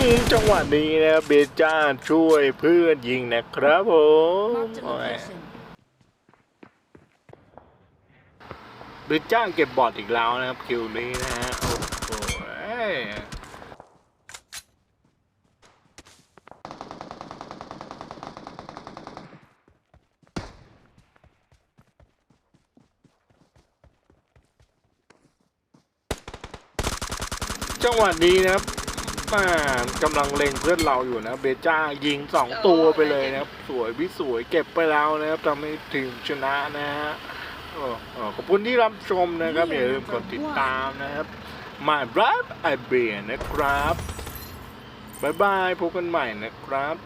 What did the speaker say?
อืมจังหวะนี้นะครับเบจ้าช่วยเพื่อนยิงนะครับผม Marked a โอ้ย location. เบจ้าเก็บบอดอีกแล้วนะครับคิวนี้นะฮะโอ้โหเอ้ยจังหวะนี้นะครับ มากำลังเล็งเพื่อนเราอยู่นะ เบจ้ายิงสองตัวไปเลยนะครับ สวยวิสวยเก็บไปแล้วนะครับทำให้ทีมชนะนะฮะเออเออขอบคุณที่รับชมนะครับ อย่าลืมกดติดตามนะครับมารับไอเบียนะครับ บ๊ายบายพบกันใหม่นะครับ